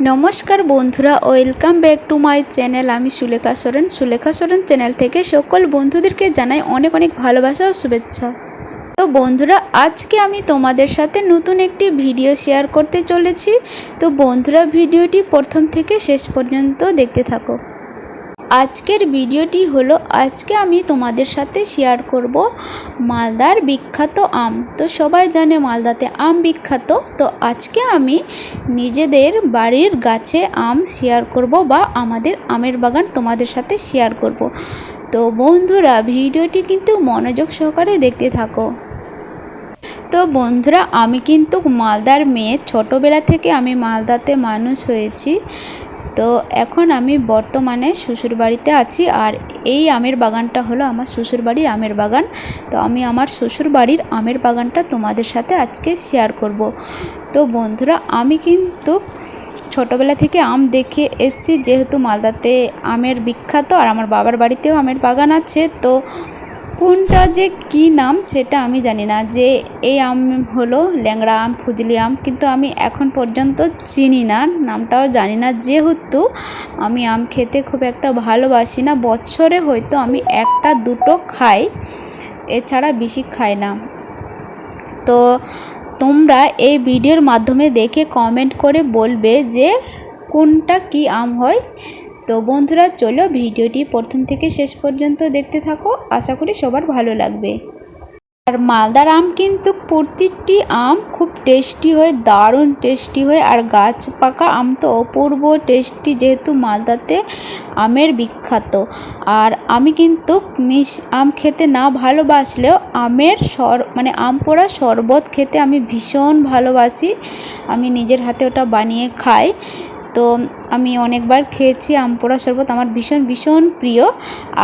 নমস্কার বন্ধুরা, welcome back to my channel. আমি সুলেখা সোরেন। সুলেখা সোরেন চ্যানেল থেকে সকল বন্ধুদেরকে জানাই অনেক অনেক ভালোবাসা ও শুভেচ্ছা। তো বন্ধুরা, আজকে আমি তোমাদের সাথে নতুন একটি ভিডিও শেয়ার করতে চলেছি। তো বন্ধুরা, ভিডিওটি প্রথম থেকে শেষ পর্যন্ত দেখতে থাকো। আজকের ভিডিওটি হলো, আজকে আমি তোমাদের সাথে শেয়ার করব মালদার বিখ্যাত আম। তো সবাই জানে মালদাতে আম বিখ্যাত। তো আজকে আমি নিজেদের বাড়ির গাছে আম শেয়ার করব বা আমাদের আমের বাগান তোমাদের সাথে শেয়ার করব। তো বন্ধুরা, ভিডিওটি কিন্তু মনোযোগ সহকারে দেখতে থাকো। তো বন্ধুরা, আমি কিন্তু মালদার মেয়ে, ছোটোবেলা থেকে আমি মালদাতে মানুষ হয়েছি। তো এখন আমি বর্তমানে শ্বশুরবাড়িতে আছি আর এই আমের বাগানটা হলো আমার শ্বশুরবাড়ির আমের বাগান। তো আমি আমার শ্বশুরবাড়ির আমের বাগানটা তোমাদের সাথে আজকে শেয়ার করব। তো বন্ধুরা, আমি কিন্তু ছোটোবেলা থেকে আম দেখে এসছি, যেহেতু মালদাতে আমের বিখ্যাত আর আমার বাবার বাড়িতেও আমের বাগান আছে, তো কোনটা যে কি নাম সেটা আমি জানি না। যে এই আম হলো ল্যাংড়া আম ফুজলি আম, কিন্তু আমি এখন পর্যন্ত চিনি না, নামটাও জানি না। যেহেতু আমি আম খেতে খুব একটা ভালোবাসি না, বছরে হয়তো আমি একটা, দুটো খাই, এছাড়া বেশি খাই না। তো তোমরা এই ভিডিওর মাধ্যমে দেখে কমেন্ট করে বলবে যে কোনটা কি আম হয় তো বন্ধুরা, চলো ভিডিওটি প্রথম থেকে শেষ পর্যন্ত দেখতে থাকো। আশা করি সবার ভালো লাগবে। আর মালদার আম কিন্তু প্রতিটি আম খুব টেস্টি হয়, দারুণ টেস্টি হয়। আর গাছ পাকা আম তো অপূর্ব টেস্টি যেহেতু মালদাতে আমের বিখ্যাত। আর আমি কিন্তু মিশ আম খেতে না ভালোবাসলেও আমের সর মানে আম পোড়া শরবত খেতে আমি ভীষণ ভালোবাসি। আমি নিজের হাতে ওটা বানিয়ে খাই। তো আমি অনেকবার খেয়েছি আম পোড়া শরবত আমার ভীষণ ভীষণ প্রিয়।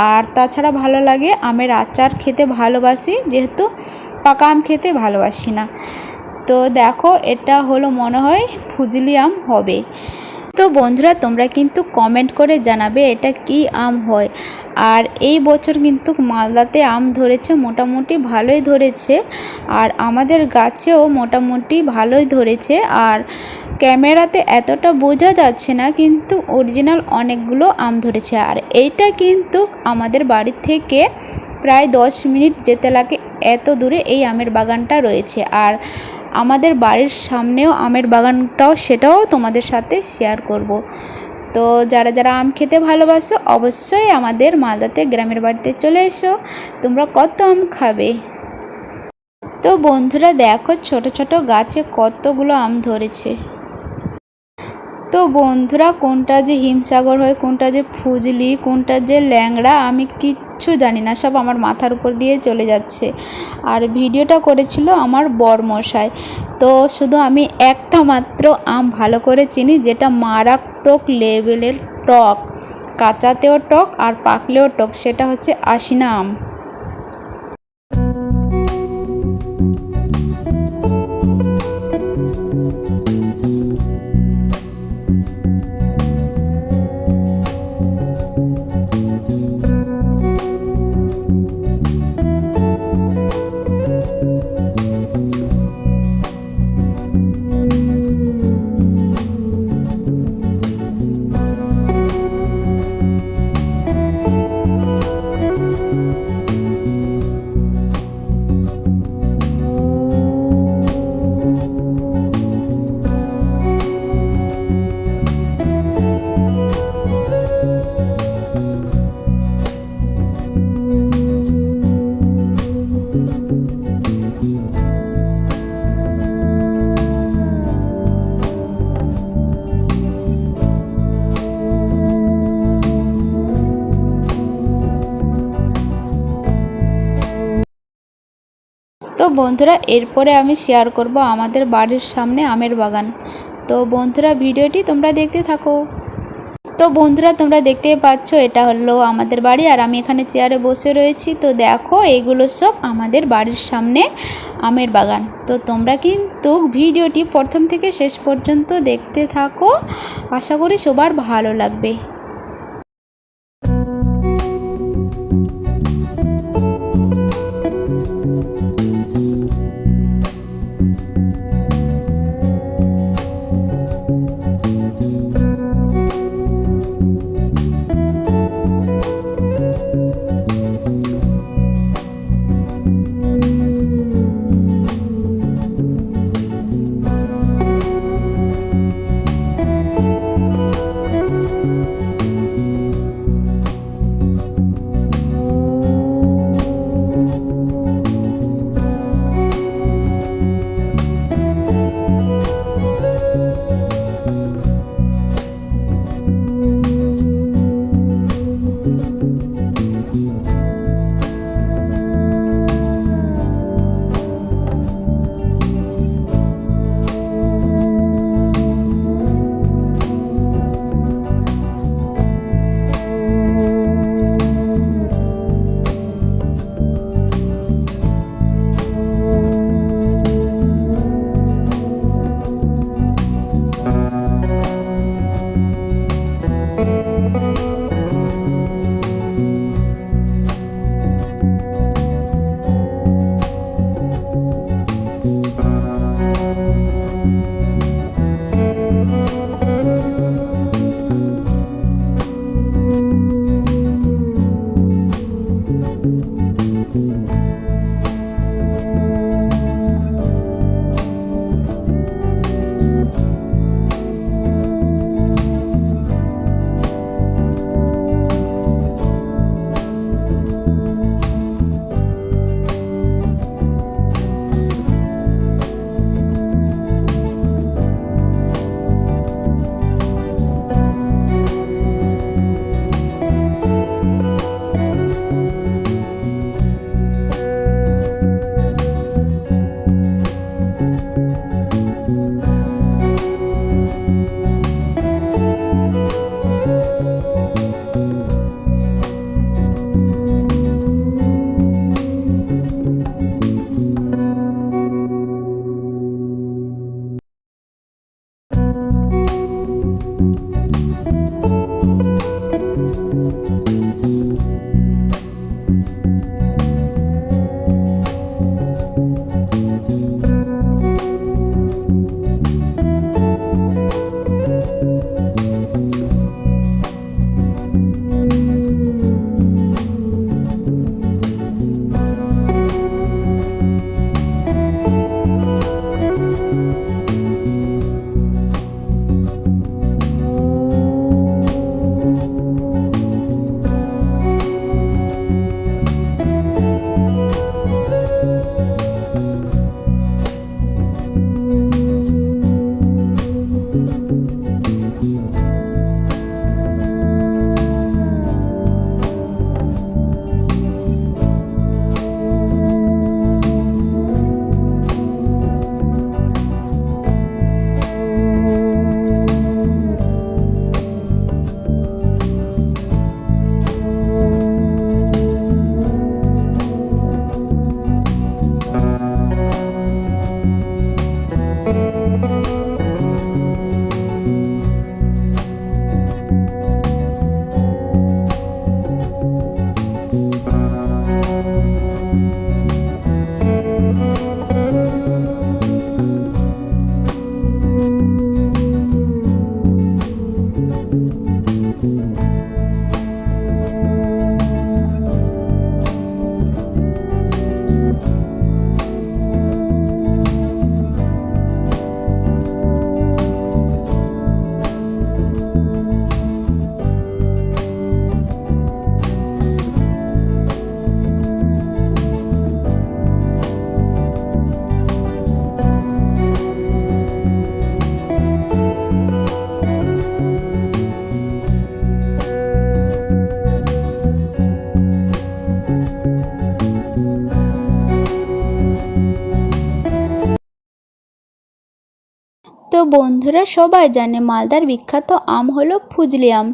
আর তাছাড়া ভালো লাগে আমের আচার খেতে ভালোবাসি, যেহেতু পাকা আম খেতে ভালোবাসি না। তো দেখো, এটা হলো মনে হয় ফুজলি আম হবে। তো বন্ধুরা, তোমরা কিন্তু কমেন্ট করে জানাবে এটা কি আম হয়। আর এই বছর কিন্তু মালদাতে আম ধরেছে, মোটামুটি ভালোই ধরেছে। আর আমাদের গাছেও মোটামুটি ভালোই ধরেছে। আর ক্যামেরাতে এতটা বোঝা যাচ্ছে না, কিন্তু অরিজিনাল অনেকগুলো আম ধরেছে। আর এইটা কিন্তু আমাদের বাড়ি থেকে প্রায় দশ মিনিট যেতে লাগে, এত দূরে এই আমের বাগানটা রয়েছে। আর আমাদের বাড়ির সামনেও আমের বাগানটাও, সেটাও তোমাদের সাথে শেয়ার করব। তো যারা যারা আম খেতে ভালোবাসো, অবশ্যই আমাদের মালদাতে গ্রামের বাড়িতে চলে এসো, তোমরা কত আম খাবে। তো বন্ধুরা, দেখো ছোট ছোট গাছে কতগুলো আম ধরেছে। তো বন্ধুরা, কোনটা যে হিমসাগর হয়, কোনটা যে ফুজলি, কোনটা যে ল্যাংড়া, আমি কিচ্ছু জানি না, সব আমার মাথার উপর দিয়ে চলে যাচ্ছে। আর ভিডিওটা করেছিল আমার বরমশাই। তো শুধু আমি একটা মাত্র আম ভালো করে চিনি, যেটা মারাত্মক লেভেলের টক, কাঁচাতেও টক আর পাকলেও টক, সেটা হচ্ছে আশিনা আম। তো বন্ধুরা, এরপরে আমি শেয়ার করব আমাদের বাড়ির সামনে আমের বাগান। তো বন্ধুরা, ভিডিওটি তোমরা দেখতে থাকো। তো বন্ধুরা, তোমরা দেখতেই পাচ্ছ, এটা হলো আমাদের বাড়ি, আর আমি এখানে চেয়ারে বসে রয়েছি। তো দেখো, এগুলো সব আমাদের বাড়ির সামনে আমের বাগান। তো তোমরা কিন্তু ভিডিওটি প্রথম থেকে শেষ পর্যন্ত দেখতে থাকো। আশা করি সবার ভালো লাগবে। বন্ধুরা, সবাই জানে মালদার বিখ্যাত আম হলো ফুজলি আম।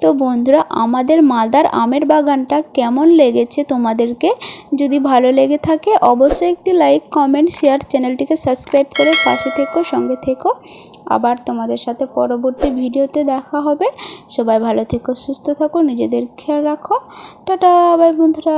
তো বন্ধুরা, আমাদের মালদার আমের বাগানটা কেমন লেগেছে তোমাদেরকে যদি ভালো লেগে থাকে, অবশ্যই একটি লাইক, কমেন্ট, শেয়ার, চ্যানেলটিকে সাবস্ক্রাইব করে পাশে থেকো, সঙ্গে থেকো। আবার তোমাদের সাথে পরবর্তী ভিডিওতে দেখা হবে। সবাই ভালো থেকো, সুস্থ থাকো, নিজেদের খেয়াল রাখো। টাটা, বাই বন্ধুরা।